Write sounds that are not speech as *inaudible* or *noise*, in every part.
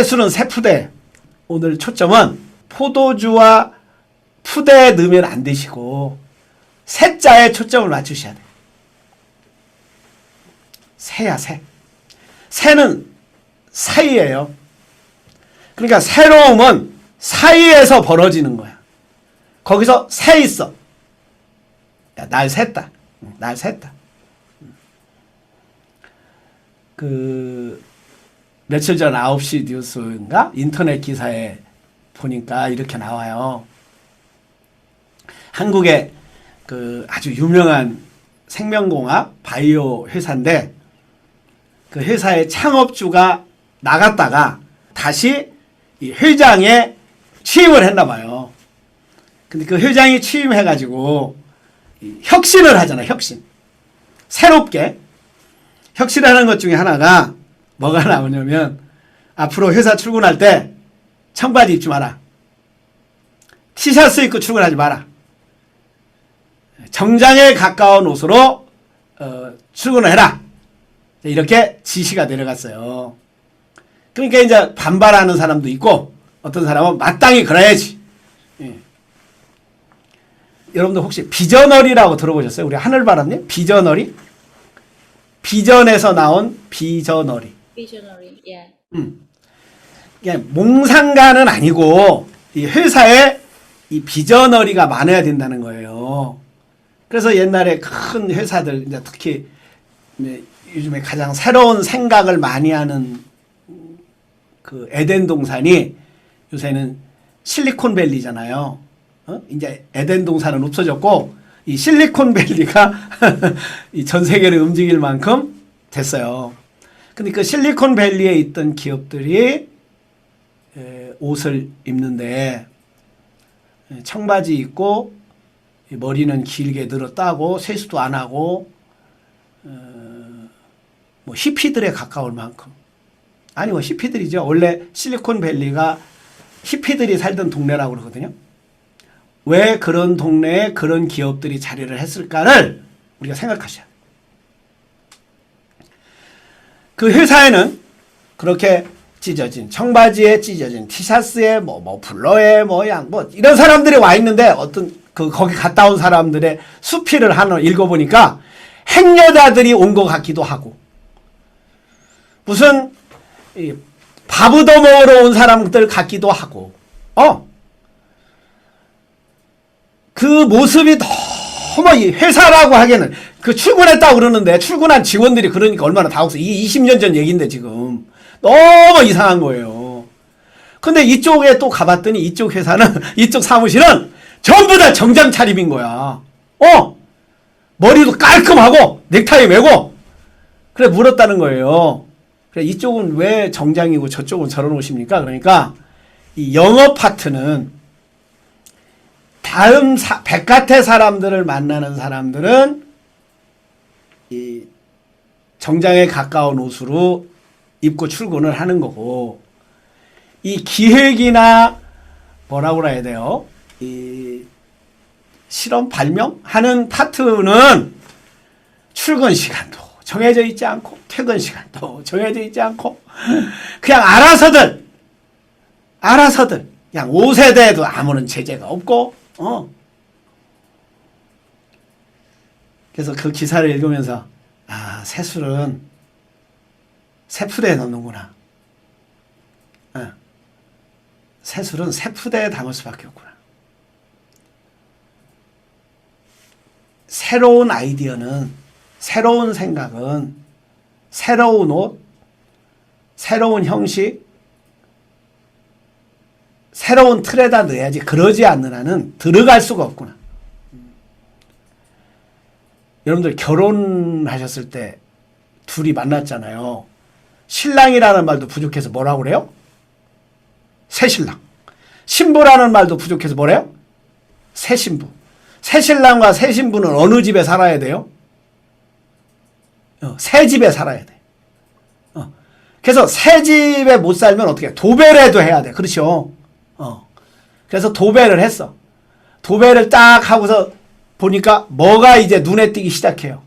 새술은 새푸대. 오늘 초점은 포도주와 푸대에 넣으면 안 되시고 새자에 초점을 맞추셔야 돼요. 새야 새. 새는 사이예요. 그러니까 새로움은 사이에서 벌어지는 거야. 거기서 새 있어. 야, 날 샜다. 응, 날 샜다. 음. 그 며칠 전 9시 뉴스인가 인터넷 기사에 보니까 이렇게 나와요. 한국의 그 아주 유명한 생명공학 바이오 회사인데 그 회사의 창업주가 나갔다가 다시 이 회장에 취임을 했나 봐요. 근데 그 회장이 취임해가지고 이 혁신을 하잖아, 혁신. 새롭게 혁신하는 것 중에 하나가 뭐가 나오냐면 앞으로 회사 출근할 때 청바지 입지 마라. 티셔츠 입고 출근하지 마라. 정장에 가까운 옷으로 어, 출근을 해라. 이렇게 지시가 내려갔어요. 그러니까 이제 반발하는 사람도 있고 어떤 사람은 마땅히 그래야지. 예. 여러분들 혹시 비전어리라고 들어보셨어요? 우리 하늘바람님 비전어리? 비전에서 나온 비전어리. Visionary. 음. 몽상가는 아니고 이 회사에 이 비전어리가 많아야 된다는 거예요. 그래서 옛날에 큰 회사들 이제 특히 이제 요즘에 가장 새로운 생각을 많이 하는 그 에덴 동산이 요새는 실리콘밸리잖아요. 어? 이제 에덴 동산은 없어졌고 이 실리콘밸리가 *laughs* 이 전 세계를 움직일 만큼 됐어요. 근데 그 실리콘밸리에 있던 기업들이 에, 옷을 입는데 에, 청바지 입고 이 머리는 길게 늘어 따고 세수도 안 하고 어, 뭐 히피들에 가까울 만큼 아니 뭐 히피들이죠. 원래 실리콘밸리가 히피들이 살던 동네라고 그러거든요. 왜 그런 동네에 그런 기업들이 자리를 했을까를 우리가 생각하셔야 돼요. 그 회사에는 그렇게 찢어진 청바지에 찢어진 티셔츠에 뭐뭐 블러에 뭐양 뭐 이런 사람들이 와 있는데 어떤 그 거기 갔다 온 사람들의 수필을 하나 읽어보니까 행여자들이 온 것 같기도 하고. 무슨 이 밥을 더 먹으러 온 사람들 같기도 하고. 어? 그 모습이 너무 이 회사라고 하기에는 그 출근했다고 그러는데 출근한 직원들이 그러니까 얼마나 당혹스 이 20년 전 얘기인데 지금 너무 이상한 거예요. 근데 이쪽에 또 가봤더니 이쪽 회사는 *laughs* 이쪽 사무실은 전부 다 정장 차림인 거야. 어 머리도 깔끔하고 넥타이 매고 그래 물었다는 거예요. 그래 이쪽은 왜 정장이고 저쪽은 저런 옷입니까? 그러니까 이 영업 파트는 다음 사, 백같의 사람들을 만나는 사람들은 이 정장에 가까운 옷으로 입고 출근을 하는 거고 이 기획이나 뭐라고 그래야 돼요? 이 실험 발명 하는 파트는 출근 시간도 정해져 있지 않고 퇴근 시간도 정해져 있지 않고 그냥 알아서들 알아서들 그냥 옷에 대해도 아무런 제재가 없고 어. 그래서 그 기사를 읽으면서 아 새술은 새푸대에 넣는구나. 어. 새술은 새푸대에 담을 수밖에 없구나. 새로운 아이디어는 새로운 생각은 새로운 옷, 새로운 형식, 새로운 틀에다 넣어야지 그러지 않는 한은 들어갈 수가 없구나. 여러분들 결혼하셨을 때 둘이 만났잖아요. 신랑이라는 말도 부족해서 뭐라고 그래요? 새신랑. 신부라는 말도 부족해서 뭐래요? 새신부. 새신랑과 새신부는 어느 집에 살아야 돼요? 어, 새 집에 살아야 돼. 어. 그래서 새 집에 못 살면 어떻게 해? 도배라도 해야 돼. 그렇죠? 어. 그래서 도배를 했어. 도배를 딱 하고서 보니까 뭐가 이제 눈에 띄기 시작해요.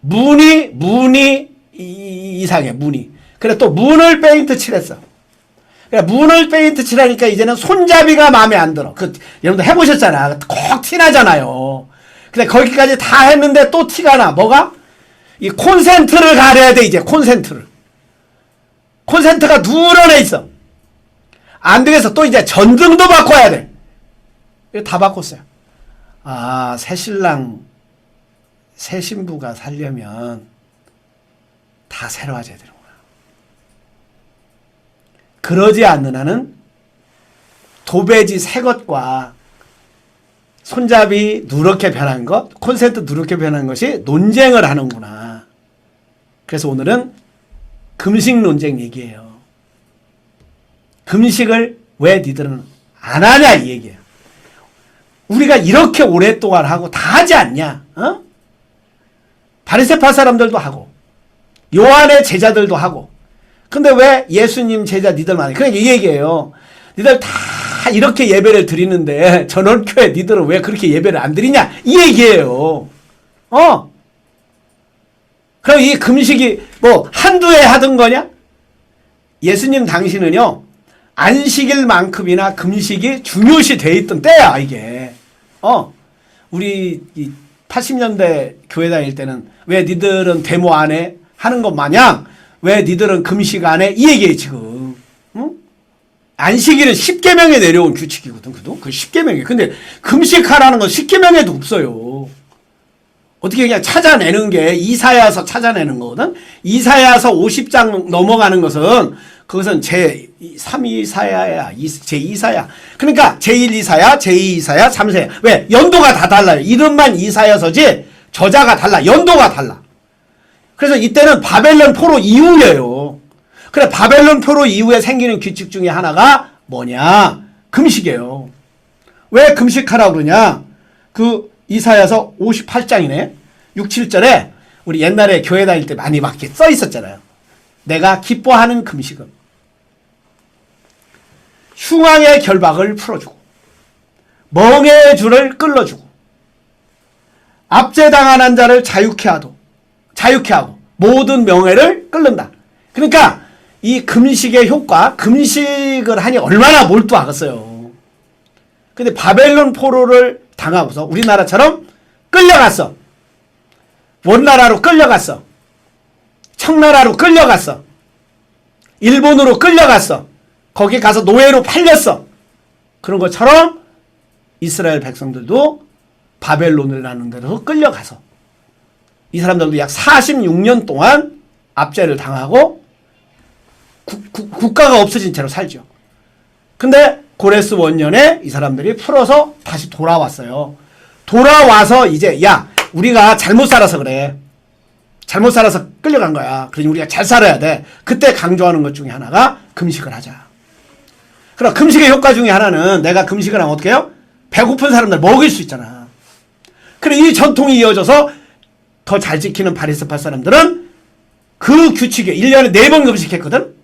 문이 문이 이- 이상해 문이. 그래 또 문을 페인트 칠했어. 그래 문을 페인트 칠하니까 이제는 손잡이가 마음에 안 들어. 그 여러분들 해보셨잖아. 콕 티나잖아요. 근데 거기까지 다 했는데 또 티가 나. 뭐가? 이 콘센트를 가려야 돼 이제 콘센트를. 콘센트가 누런해 있어. 안 되겠어. 또 이제 전등도 바꿔야 돼. 이거 다 바꿨어요. 아, 새 신랑, 새 신부가 살려면 다 새로 하셔야 되는구나. 그러지 않는 한은 도배지 새 것과 손잡이 누렇게 변한 것, 콘센트 누렇게 변한 것이 논쟁을 하는구나. 그래서 오늘은 금식 논쟁 얘기예요. 금식을 왜 니들은 안 하냐 이 얘기예요. 우리가 이렇게 오랫동안 하고 다 하지 않냐? 어? 바리새파 사람들도 하고 요한의 제자들도 하고 근데 왜 예수님 제자 니들만 해? 그냥 이 얘기예요. 니들 다 이렇게 예배를 드리는데 *laughs* 전원교회 니들은 왜 그렇게 예배를 안 드리냐? 이 얘기예요. 어? 그럼 이 금식이 뭐 한두 해 하던 거냐? 예수님 당신은요 안식일만큼이나 금식이 중요시 돼 있던 때야 이게 어 우리 이 80년대 교회 다닐 때는 왜 니들은 데모 안 해? 하는 것 마냥 왜 니들은 금식 안 해? 이 얘기예요 지금 응? 안식일은 10계명에 내려온 규칙이거든 그도 그 10계명이 근데 금식하라는 건 10계명에도 없어요 어떻게 그냥 찾아내는 게 이사야서 찾아내는 거거든. 이사야서 50장 넘어가는 것은 그것은 제 3이사야야, 제 2사야. 그러니까 제1 이사야, 제2 이사야, 3사야. 왜? 연도가 다 달라요. 이름만 이사야서지 저자가 달라. 연도가 달라. 그래서 이때는 바벨론 포로 이후예요. 그래 바벨론 포로 이후에 생기는 규칙 중에 하나가 뭐냐? 금식이에요. 왜 금식하라 그러냐? 그 이사야서 58장이네. 6, 7절에 우리 옛날에 교회 다닐 때 많이 막 써 있었잖아요. 내가 기뻐하는 금식은 흉왕의 결박을 풀어주고 멍해의 줄을 끌어주고 압제당한 자를 자유케 하도 자유케 하고 모든 명예를 끌는다. 그러니까 이 금식의 효과, 금식을 하니 얼마나 몰두하겠어요. 근데 바벨론 포로를 당하고서 우리나라처럼 끌려갔어. 원나라로 끌려갔어. 청나라로 끌려갔어. 일본으로 끌려갔어. 거기 가서 노예로 팔렸어. 그런 것처럼 이스라엘 백성들도 바벨론을 나는 데로 끌려가서 이 사람들도 약 46년 동안 압제를 당하고 국, 국, 국가가 없어진 채로 살죠. 근데 고레스 원년에 이 사람들이 풀어서 다시 돌아왔어요. 돌아와서 이제 야 우리가 잘못 살아서 그래. 잘못 살아서 끌려간 거야. 그러니 우리가 잘 살아야 돼. 그때 강조하는 것 중에 하나가 금식을 하자. 그럼 금식의 효과 중에 하나는 내가 금식을 하면 어떻게 해요? 배고픈 사람들 먹일 수 있잖아. 그래 이 전통이 이어져서 더 잘 지키는 바리스파 사람들은 그 규칙에 1년에 4번 금식했거든.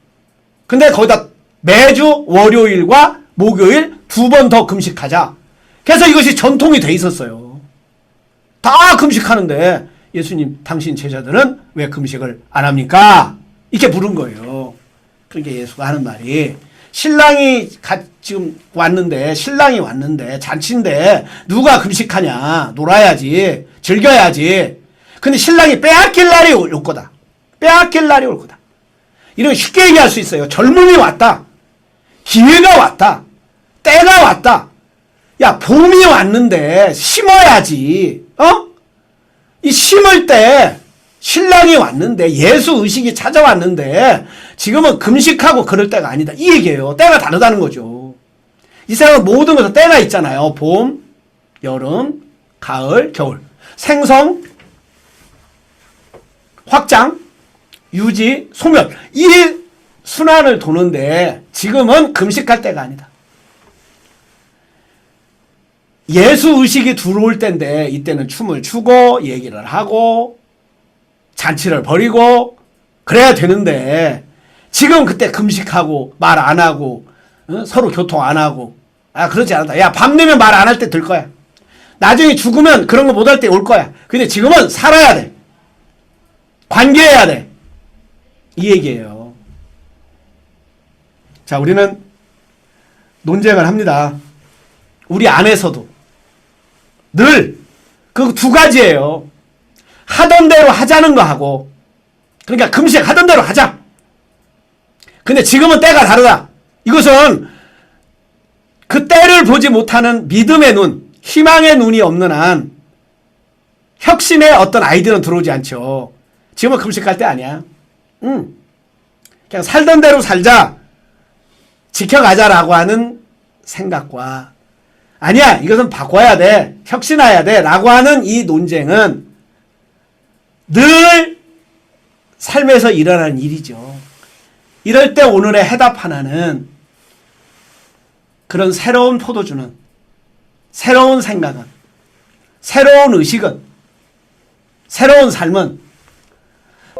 근데 거기다 매주 월요일과 목요일 두 번 더 금식하자. 그래서 이것이 전통이 돼 있었어요. 다 금식하는데 예수님 당신 제자들은 왜 금식을 안 합니까? 이렇게 물은 거예요. 그러니까 예수가 하는 말이 신랑이 가, 지금 왔는데 신랑이 왔는데 잔치인데 누가 금식하냐 놀아야지 즐겨야지 근데 신랑이 빼앗길 날이 올 거다 빼앗길 날이 올 거다 이런 쉽게 얘기할 수 있어요 젊음이 왔다 기회가 왔다 때가 왔다 야 봄이 왔는데 심어야지 어? 이 심을 때 신랑이 왔는데 예수 의식이 찾아왔는데 지금은 금식하고 그럴 때가 아니다. 이 얘기예요. 때가 다르다는 거죠. 이 세상은 모든 것에 때가 있잖아요. 봄, 여름, 가을, 겨울. 생성, 확장, 유지, 소멸. 이 순환을 도는데 지금은 금식할 때가 아니다. 예수 의식이 들어올 때인데 이때는 춤을 추고 얘기를 하고 잔치를 벌이고 그래야 되는데 지금 그때 금식하고 말 안 하고 어? 서로 교통 안 하고 아 그러지 않았다. 야 밤 되면 말 안 할 때 들 거야. 나중에 죽으면 그런 거 못 할 때 올 거야. 근데 지금은 살아야 돼. 관계해야 돼. 이 얘기예요. 자, 우리는 논쟁을 합니다. 우리 안에서도 늘 그 두 가지예요. 하던 대로 하자는 거 하고 그러니까 금식 하던 대로 하자. 근데 지금은 때가 다르다. 이것은 그 때를 보지 못하는 믿음의 눈, 희망의 눈이 없는 한 혁신의 어떤 아이디어는 들어오지 않죠. 지금은 금식할 때 아니야. 응. 그냥 살던 대로 살자. 지켜가자라고 하는 생각과 아니야 이것은 바꿔야 돼 혁신해야 돼 라고 하는 이 논쟁은 늘 삶에서 일어나는 일이죠. 이럴 때 오늘의 해답 하나는 그런 새로운 포도주는 새로운 생각은 새로운 의식은 새로운 삶은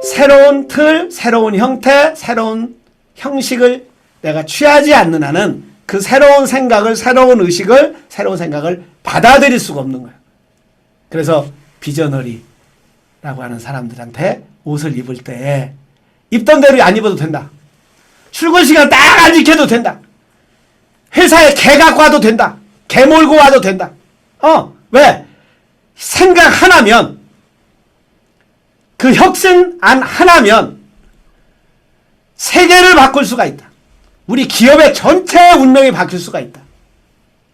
새로운 틀, 새로운 형태, 새로운 형식을 내가 취하지 않는 한은 그 새로운 생각을, 새로운 의식을, 새로운 생각을 받아들일 수가 없는 거예요. 그래서 비저너리라고 하는 사람들한테 옷을 입을 때 입던 대로 안 입어도 된다. 출근 시간 딱 안 지켜도 된다. 회사에 개 갖고 와도 된다. 개 몰고 와도 된다. 어, 왜? 생각 하나면 그 혁신 안 하나면 세계를 바꿀 수가 있다. 우리 기업의 전체 운명이 바뀔 수가 있다.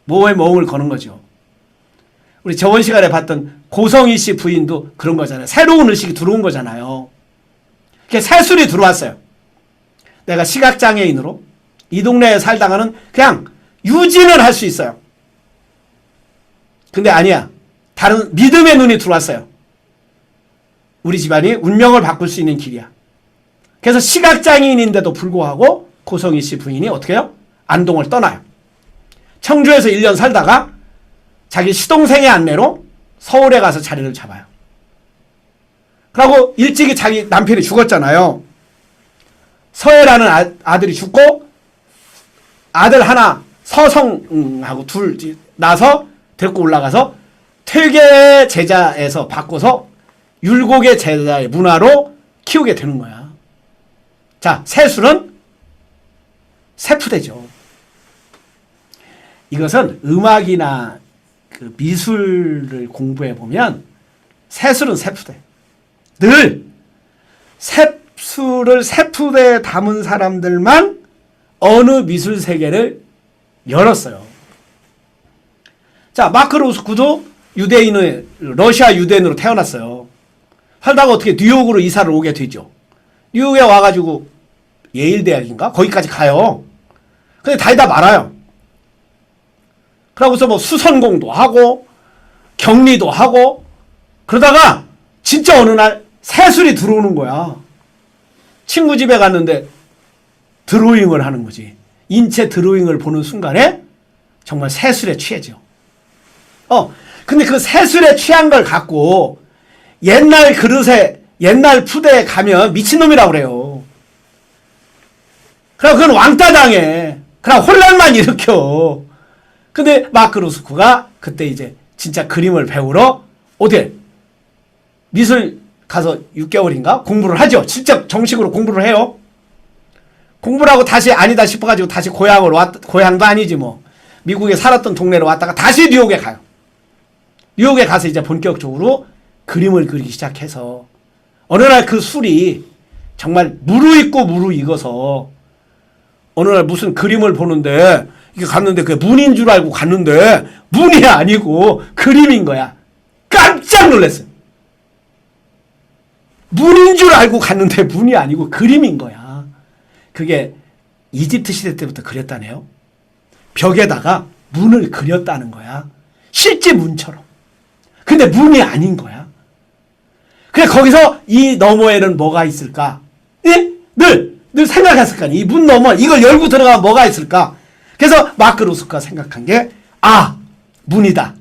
모에 모험을 거는 거죠. 우리 저번 시간에 봤던 고성희 씨 부인도 그런 거잖아요. 새로운 의식이 들어온 거잖아요. 그게 새술이 들어왔어요. 내가 시각장애인으로 이 동네에 살다가는 그냥 유지는 할수 있어요. 근데 아니야. 다른 믿음의 눈이 들어왔어요. 우리 집안이 운명을 바꿀 수 있는 길이야. 그래서 시각장애인인데도 불구하고 고성희 씨 부인이 어떻게 해요? 안동을 떠나요. 청주에서 1년 살다가 자기 시동생의 안내로 서울에 가서 자리를 잡아요. 그러고 일찍이 자기 남편이 죽었잖아요. 서해라는 아, 아들이 죽고 아들 하나 서성하고 둘 나서 데리고 올라가서 퇴계 제자에서 바꿔서 율곡의 제자의 문화로 키우게 되는 거야. 자, 세술은 세푸대죠. 이것은 음악이나 그 미술을 공부해 보면 세술은 세푸대. 늘 세술을 세푸대에 담은 사람들만 어느 미술 세계를 열었어요. 자, 마크 로스쿠도 유대인의 러시아 유대인으로 태어났어요. 살다가 어떻게 뉴욕으로 이사를 오게 되죠. 뉴욕에 와가지고 예일 대학인가 거기까지 가요. 근데 다니다 말아요. 그러고서 뭐 수선공도 하고 격리도 하고 그러다가 진짜 어느 날 새술이 들어오는 거야. 친구 집에 갔는데 드로잉을 하는 거지. 인체 드로잉을 보는 순간에 정말 새술에 취해져. 어, 근데 그 새술에 취한 걸 갖고 옛날 그릇에 옛날 푸대에 가면 미친놈이라고 그래요. 그럼 그건 왕따 당해. 그럼 혼란만 일으켜. 근데 마크 루스쿠가 그때 이제 진짜 그림을 배우러 어디 미술 가서 6개월인가 공부를 하죠. 진짜 정식으로 공부를 해요. 공부를 하고 다시 아니다 싶어가지고 다시 고향으로 왔, 고향도 아니지 뭐. 미국에 살았던 동네로 왔다가 다시 뉴욕에 가요. 뉴욕에 가서 이제 본격적으로 그림을 그리기 시작해서 어느 날 그 술이 정말 무르익고 무르익어서 어느 날 무슨 그림을 보는데 이게 갔는데 그게 문인 줄 알고 갔는데 문이 아니고 그림인 거야. 깜짝 놀랐어요. 문인 줄 알고 갔는데 문이 아니고 그림인 거야. 그게 이집트 시대 때부터 그렸다네요. 벽에다가 문을 그렸다는 거야. 실제 문처럼. 근데 문이 아닌 거야. 그래 거기서 이 너머에는 뭐가 있을까? 예? 늘, 늘 생각했을 거 아니야. 이문 너머 이걸 열고 들어가면 뭐가 있을까? 그래서 마크 루스가 생각한 게 아, 문이다.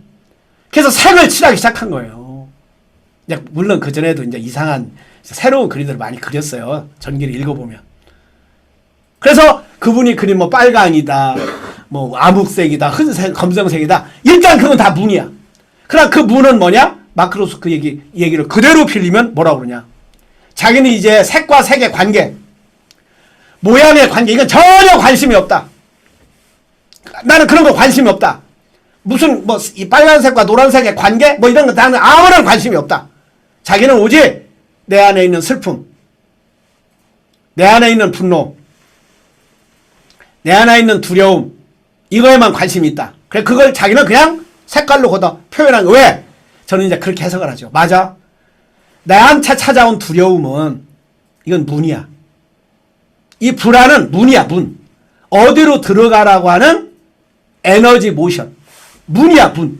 그래서 색을 칠하기 시작한 거예요. 물론 그 전에도 이제 이상한 새로운 그림들을 많이 그렸어요. 전기를 읽어보면. 그래서 그분이 그린 뭐 빨강이다, 뭐 암흑색이다, 흰색, 검정색이다. 일단 그건 다 문이야. 그러나 그 문은 뭐냐? 마크로스 그 얘기, 얘기를 그대로 빌리면 뭐라고 그러냐? 자기는 이제 색과 색의 관계, 모양의 관계 이건 전혀 관심이 없다. 나는 그런 거 관심이 없다. 무슨 뭐 이 빨간색과 노란색의 관계 뭐 이런 거 나는 아무런 관심이 없다. 자기는 오직 내 안에 있는 슬픔, 내 안에 있는 분노, 내 안에 있는 두려움 이거에만 관심이 있다. 그래 그걸 자기는 그냥 색깔로 걷어 표현한 거 왜? 저는 이제 그렇게 해석을 하죠. 맞아. 나한테 찾아온 두려움은 이건 문이야. 이 불안은 문이야 문. 어디로 들어가라고 하는 에너지 모션. 문이야 문.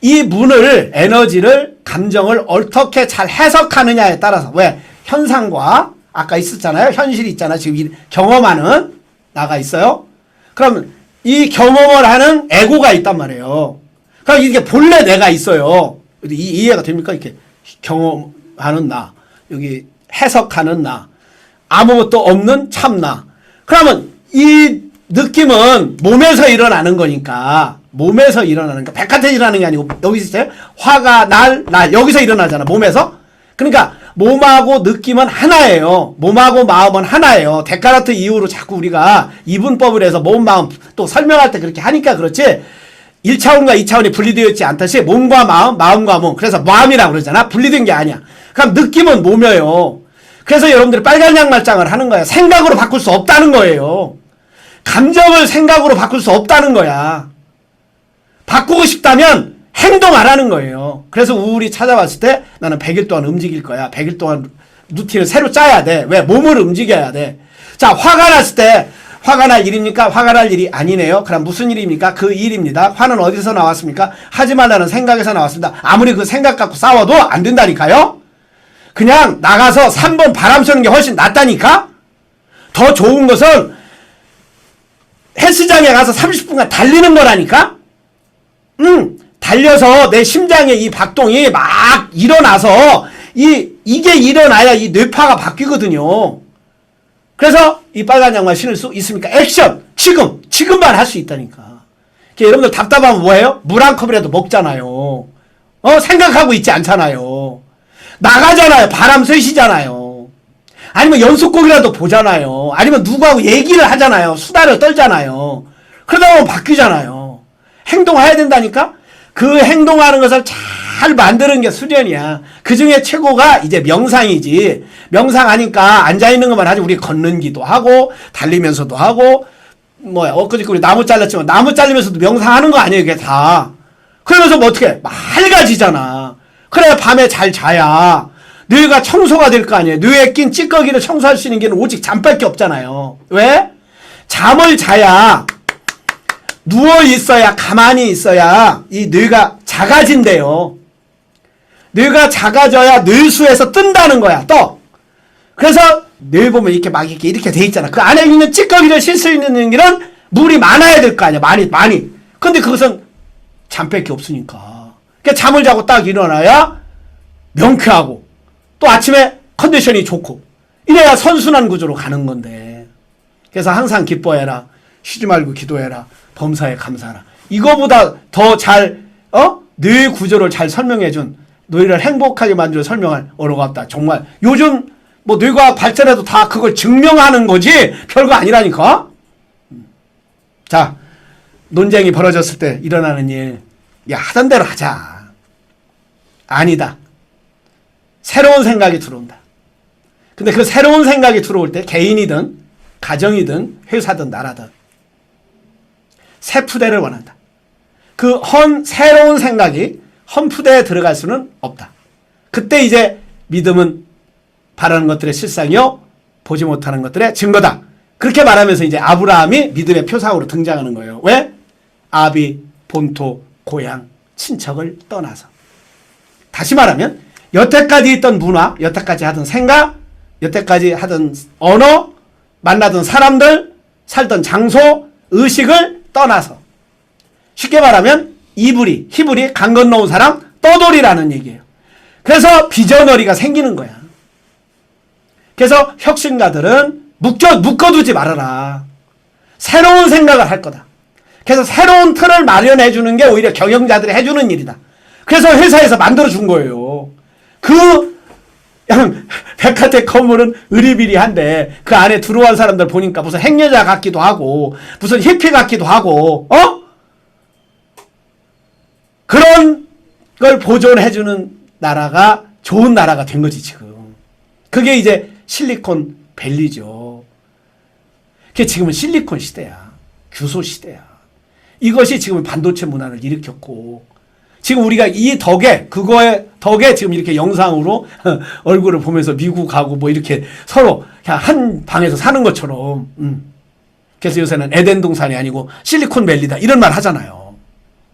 이 문을 에너지를 감정을 어떻게 잘 해석하느냐에 따라서 왜? 현상과 아까 있었잖아요. 현실이 있잖아. 지금 이 경험하는 나가 있어요. 그러면 이 경험을 하는 에고가 있단 말이에요. 그럼 이게 본래 내가 있어요. 이, 이해가 됩니까? 이렇게 경험하는 나. 여기 해석하는 나 아무것도 없는 참나 그러면 이 느낌은 몸에서 일어나는 거니까 몸에서 일어나는 거 백한테 일어나는 게 아니고 여기서 있어요 화가 날날 여기서 일어나잖아 몸에서 그러니까 몸하고 느낌은 하나예요 몸하고 마음은 하나예요 데카르트 이후로 자꾸 우리가 이분법을 해서 몸 마음 또 설명할 때 그렇게 하니까 그렇지 1차원과 2차원이 분리되어 있지 않듯이 몸과 마음, 마음과 몸. 그래서 마음이라고 그러잖아. 분리된 게 아니야. 그럼 느낌은 몸이에요. 그래서 여러분들이 빨간 양말장을 하는 거야. 생각으로 바꿀 수 없다는 거예요. 감정을 생각으로 바꿀 수 없다는 거야. 바꾸고 싶다면 행동하라는 거예요. 그래서 우울이 찾아왔을 때 나는 100일 동안 움직일 거야. 100일 동안 루틴을 새로 짜야 돼. 왜? 몸을 움직여야 돼. 자, 화가 났을 때 화가 날 일입니까? 화가 날 일이 아니네요. 그럼 무슨 일입니까? 그 일입니다. 화는 어디서 나왔습니까? 하지 말라는 생각에서 나왔습니다. 아무리 그 생각 갖고 싸워도 안 된다니까요? 그냥 나가서 3번 바람 쏘는 게 훨씬 낫다니까? 더 좋은 것은 헬스장에 가서 30분간 달리는 거라니까? 응, 달려서 내 심장의 이 박동이 막 일어나서 이, 이게 일어나야 이 뇌파가 바뀌거든요. 그래서 이 빨간 양말 신을 수 있습니까? 액션! 지금! 지금만 할 수 있다니까. 여러분들 답답하면 뭐예요? 물 한 컵이라도 먹잖아요. 어? 생각하고 있지 않잖아요. 나가잖아요. 바람 쐬시잖아요. 아니면 연속곡이라도 보잖아요. 아니면 누구하고 얘기를 하잖아요. 수다를 떨잖아요. 그러다 보면 바뀌잖아요. 행동해야 된다니까? 그 행동하는 것을 잘 만드는 게 수련이야. 그 중에 최고가 이제 명상이지. 명상 하니까 앉아있는 것만 하지. 우리 걷는 기도 하고, 달리면서도 하고, 뭐, 엊그저께 우리 나무 잘랐지만, 나무 잘리면서도 명상하는 거 아니에요, 그게 다. 그러면서 뭐 어떻게, 맑아지잖아. 그래야 밤에 잘 자야. 뇌가 청소가 될 거 아니에요. 뇌에 낀 찌꺼기를 청소할 수 있는 게 오직 잠밖에 없잖아요. 왜? 잠을 자야 누워 있어야 가만히 있어야 이 뇌가 작아진대요. 뇌가 작아져야 뇌수에서 뜬다는 거야. 떠. 그래서 뇌 보면 이렇게 막 이렇게 이렇게 돼 있잖아. 그 안에 있는 찌꺼기를 실수 있는 길은 물이 많아야 될 거 아니야. 많이 많이. 근데 그것은 잠밖에 없으니까. 그러니까 잠을 자고 딱 일어나야 명쾌하고 또 아침에 컨디션이 좋고 이래야 선순환 구조로 가는 건데. 그래서 항상 기뻐해라. 쉬지 말고 기도해라. 범사에 감사하라. 이거보다 더 잘, 어? 뇌 구조를 잘 설명해준, 뇌를 행복하게 만들어 설명할 언어가 없다. 정말. 요즘, 뭐, 뇌과학 발전해도 다 그걸 증명하는 거지, 별거 아니라니까? 음. 자, 논쟁이 벌어졌을 때 일어나는 일, 야, 하던 대로 하자. 아니다. 새로운 생각이 들어온다. 근데 그 새로운 생각이 들어올 때 개인이든, 가정이든, 회사든, 나라든, 새 푸대를 원한다. 그 헌 새로운 생각이 헌 푸대에 들어갈 수는 없다. 그때 이제 믿음은 바라는 것들의 실상이요 보지 못하는 것들의 증거다. 그렇게 말하면서 이제 아브라함이 믿음의 표상으로 등장하는 거예요. 왜? 아비, 본토, 고향, 친척을 떠나서. 다시 말하면 여태까지 있던 문화, 여태까지 하던 생각, 여태까지 하던 언어, 만나던 사람들, 살던 장소, 의식을 떠나서 쉽게 말하면 이불이 히불이 강 건너온 사람 떠돌이라는 얘기예요. 그래서 비저너리가 생기는 거야. 그래서 혁신가들은 묶여 묶어두지 말아라. 새로운 생각을 할 거다. 그래서 새로운 틀을 마련해 주는 게 오히려 경영자들이 해주는 일이다. 그래서 회사에서 만들어 준 거예요. 그 백화택 건물은 으리비리한데 그 안에 들어온 사람들 보니까 무슨 행여자 같기도 하고 무슨 히피 같기도 하고 어? 그런 걸 보존해주는 나라가 좋은 나라가 된 거지 지금. 그게 이제 실리콘 밸리죠. 그게 지금은 실리콘 시대야. 규소 시대야. 이것이 지금 반도체 문화를 일으켰고 지금 우리가 이 덕에 그거의 덕에 지금 이렇게 영상으로 *laughs* 얼굴을 보면서 미국 가고 뭐 이렇게 서로 그냥 한 방에서 사는 것처럼 음. 그래서 요새는 에덴 동산이 아니고 실리콘밸리다 이런 말 하잖아요.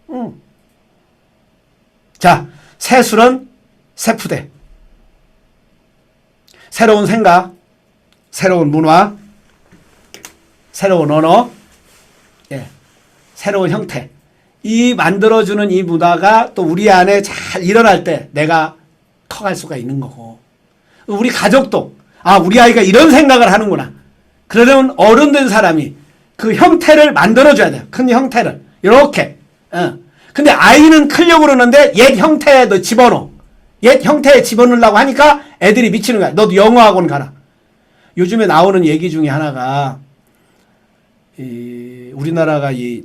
음. 자, 새술은 새푸대. 새로운 생각, 새로운 문화, 새로운 언어, 예, 새로운 형태. 이 만들어주는 이 문화가 또 우리 안에 잘 일어날 때 내가 커갈 수가 있는 거고. 우리 가족도, 아, 우리 아이가 이런 생각을 하는구나. 그러려면 어른 된 사람이 그 형태를 만들어줘야 돼요. 큰 형태를. 이렇게. 어. 근데 아이는 크려고 그러는데 옛 형태에 너 집어넣어. 옛 형태에 집어넣으려고 하니까 애들이 미치는 거야. 너도 영어 학원 가라. 요즘에 나오는 얘기 중에 하나가 이 우리나라가 이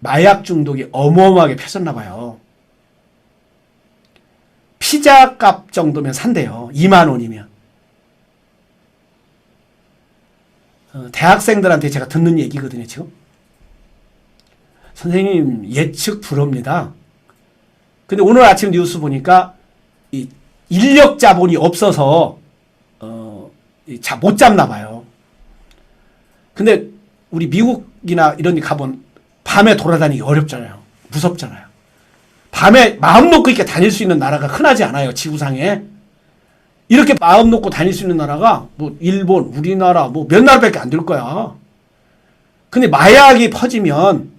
마약 중독이 어마어마하게 펴졌나 봐요. 피자 값 정도면 산대요. 2만 원이면. 어, 대학생들한테 제가 듣는 얘기거든요, 지금. 선생님 예측 불허입니다. 근데 오늘 아침 뉴스 보니까 이 인력 자본이 없어서 어못 잡나 봐요. 근데 우리 미국이나 이런 데 가본 밤에 돌아다니기 어렵잖아요. 무섭잖아요. 밤에 마음 놓고 이렇게 다닐 수 있는 나라가 흔하지 않아요. 지구상에. 이렇게 마음 놓고 다닐 수 있는 나라가 뭐 일본, 우리나라 뭐 몇 나라밖에 안 될 거야. 근데 마약이 퍼지면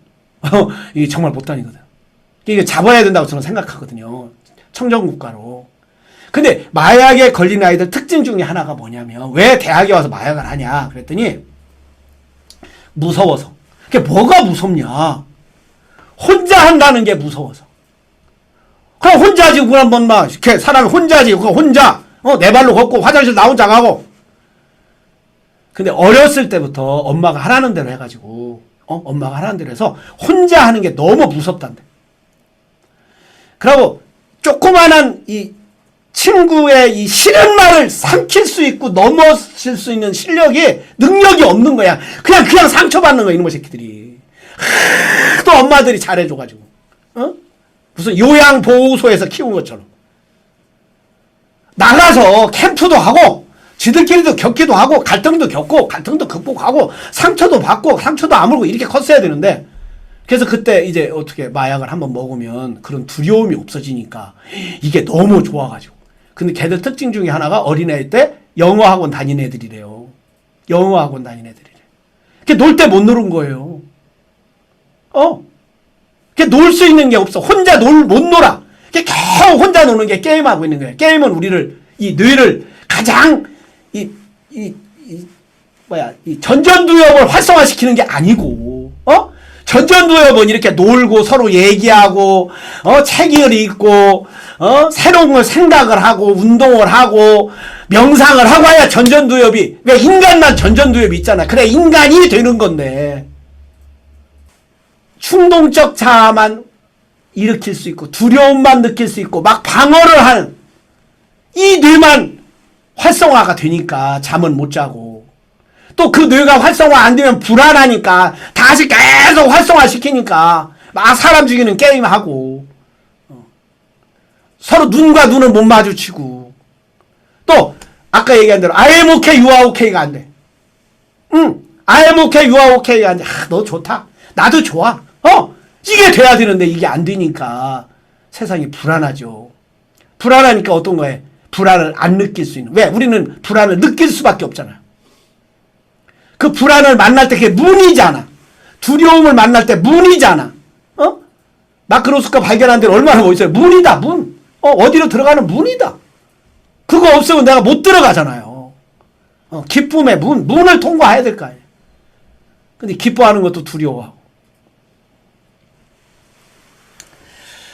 어, *laughs* 이게 정말 못 다니거든. 이게 잡아야 된다고 저는 생각하거든요. 청정국가로. 근데 마약에 걸린 아이들 특징 중에 하나가 뭐냐면 왜 대학에 와서 마약을 하냐 그랬더니 무서워서. 그게 뭐가 무섭냐? 혼자 한다는 게 무서워서. 그럼 혼자지 그걸 한번 막 이렇게 사람이 혼자지 그거 혼자 어, 내 발로 걷고 화장실 나 혼자 가고. 근데 어렸을 때부터 엄마가 하라는 대로 해가지고 어? 엄마가 하라는 대로 해서 혼자 하는 게 너무 무섭단데. 그리고 조그만한 이 친구의 이 싫은 말을 삼킬 수 있고 넘어질 수 있는 실력이 능력이 없는 거야. 그냥 그냥 상처받는 거야 이놈의 새끼들이. 또 엄마들이 잘해줘가지고. 어? 무슨 요양보호소에서 키운 것처럼. 나가서 캠프도 하고 지들끼리도 겪기도 하고 갈등도 겪고 갈등도 극복하고 상처도 받고 상처도 아물고 이렇게 컸어야 되는데 그래서 그때 이제 어떻게 마약을 한번 먹으면 그런 두려움이 없어지니까 이게 너무 좋아가지고 근데 걔들 특징 중에 하나가 어린애 때 영어 학원 다닌 애들이래요. 영어 학원 다닌 애들이래. 그놀 때 못 노는 거예요. 어? 놀수 있는 게 없어. 혼자 놀 못 놀아. 겨우 혼자 노는 게 게임하고 있는 거예요 게임은 우리를 이 뇌를 가장 이, 이, 이, 뭐야, 이 전전두엽을 활성화시키는 게 아니고, 어? 전전두엽은 이렇게 놀고 서로 얘기하고, 어, 책을 읽고, 어, 새로운 걸 생각을 하고, 운동을 하고, 명상을 하고 해야 전전두엽이, 왜 인간만 전전두엽이 있잖아. 그래, 인간이 되는 건데. 충동적 자아만 일으킬 수 있고, 두려움만 느낄 수 있고, 막 방어를 하는, 이 뇌만 활성화가 되니까 잠은 못 자고 또 그 뇌가 활성화 안 되면 불안하니까 다시 계속 활성화 시키니까 막 사람 죽이는 게임 하고 어. 서로 눈과 눈을 못 마주치고 또 아까 얘기한 대로 I am okay, you are okay가 안 돼. 응, I am okay, you are okay 안 돼. 아, 너 좋다. 나도 좋아. 어, 이게 돼야 되는데 이게 안 되니까 세상이 불안하죠. 불안하니까 어떤 거예요? 불안을 안 느낄 수 있는. 왜? 우리는 불안을 느낄 수밖에 없잖아요. 그 불안을 만날 때 그게 문이잖아. 두려움을 만날 때 문이잖아. 어? 마크로스가 발견한 데는 얼마나 멋있어요. 문이다, 문. 어, 어디로 들어가는 문이다. 그거 없으면 내가 못 들어가잖아요. 어, 기쁨의 문, 문을 통과해야 될 거 아니에요. 근데 기뻐하는 것도 두려워하고.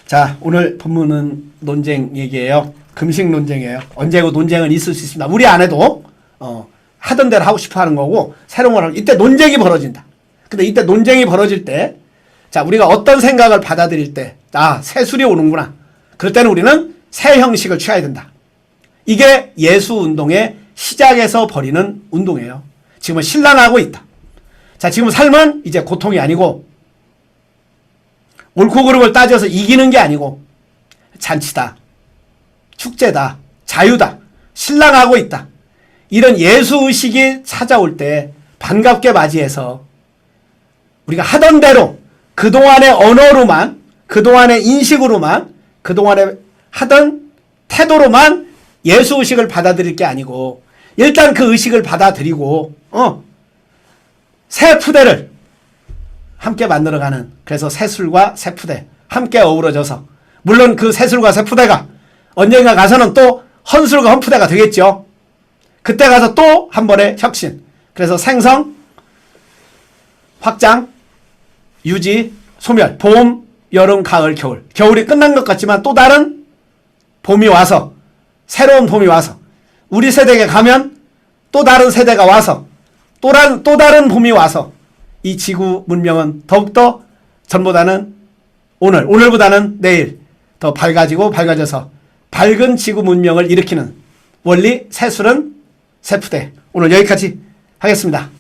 자, 오늘 본문은 논쟁 얘기예요. 금식 논쟁이에요. 언제고 논쟁은 있을 수 있습니다. 우리 안에도 어, 하던 대로 하고 싶어 하는 거고 새로운 걸 하고 이때 논쟁이 벌어진다. 근데 이때 논쟁이 벌어질 때 자, 우리가 어떤 생각을 받아들일 때 아, 새술이 오는구나. 그럴 때는 우리는 새 형식을 취해야 된다. 이게 예수 운동의 시작에서 벌이는 운동이에요. 지금은 신랑하고 있다. 자, 지금 삶은 이제 고통이 아니고 옳고 그름을 따져서 이기는 게 아니고 잔치다. 축제다. 자유다. 신랑하고 있다. 이런 예수 의식이 찾아올 때 반갑게 맞이해서 우리가 하던 대로 그동안의 언어로만 그동안의 인식으로만 그동안에 하던 태도로만 예수 의식을 받아들일 게 아니고 일단 그 의식을 받아들이고 어. 새 푸대를 함께 만들어가는 그래서 새술과 새 푸대 함께 어우러져서 물론 그 새술과 새 푸대가 언젠가 가서는 또 헌술과 헌푸대가 되겠죠. 그때 가서 또 한 번의 혁신. 그래서 생성, 확장, 유지, 소멸, 봄, 여름, 가을, 겨울. 겨울이 끝난 것 같지만 또 다른 봄이 와서 새로운 봄이 와서 우리 세대에 가면 또 다른 세대가 와서 또, 란, 또 다른 봄이 와서 이 지구 문명은 더욱더 전보다는 오늘, 오늘보다는 내일 더 밝아지고 밝아져서 밝은 지구 문명을 일으키는 원리 새술은 새푸대. 오늘 여기까지 하겠습니다.